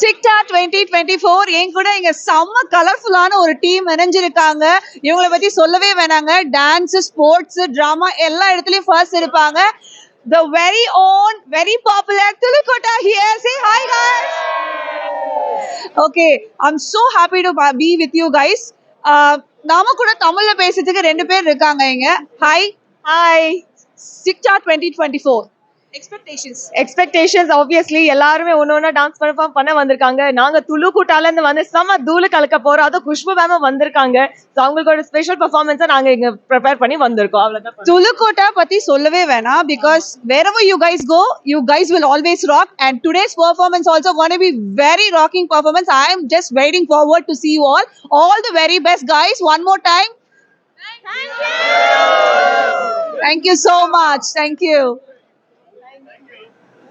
சிக்டா twenty twenty four என் கூட இங்க செம்ம கலர்ஃபுல்லான ஒரு டீம் இணைஞ்சிருக்காங்க. இவங்களை பத்தி சொல்லவே வேணாங்க. டான்ஸ் ஸ்போர்ட்ஸ் டிராமா எல்லா இடத்துலயும் ஃபர்ஸ்ட் இருப்பாங்க. The very own very popular துலுக்கோட்டா here say hi guys. Okay I'm so happy to be with you guys. Uh, நாம கூட தமிழ்ல பேசுறதுக்கு ரெண்டு பேர் இருக்காங்க இங்க. Hi hi சிக்டா twenty twenty four expectations expectations obviously எல்லாருமே ஒன்று ஒன்று டான்ஸ் பர்ஃபார்ம் பண்ண வந்திருக்காங்க. நாங்க துளு கூட்டால இருந்து வந்து செம்ம தூளு கலக்க போறோம். அதுவும் குஷ்பு மேமும் வந்திருக்காங்க. ஸோ அவங்களோட ஸ்பெஷல் பர்ஃபார்மன்ஸை நாங்க இங்க ப்ரிப்பேர் பண்ணி வந்திருக்கோம். அவ்வளவுதான் துலுக்கோட்டா பத்தி சொல்லவே வேணாம். Because wherever you guys go you guys will always rock. And today's performance also going to be very rocking performance. I am just waiting forward to see you all. All the very best guys. One more time. Thank you. Thank you.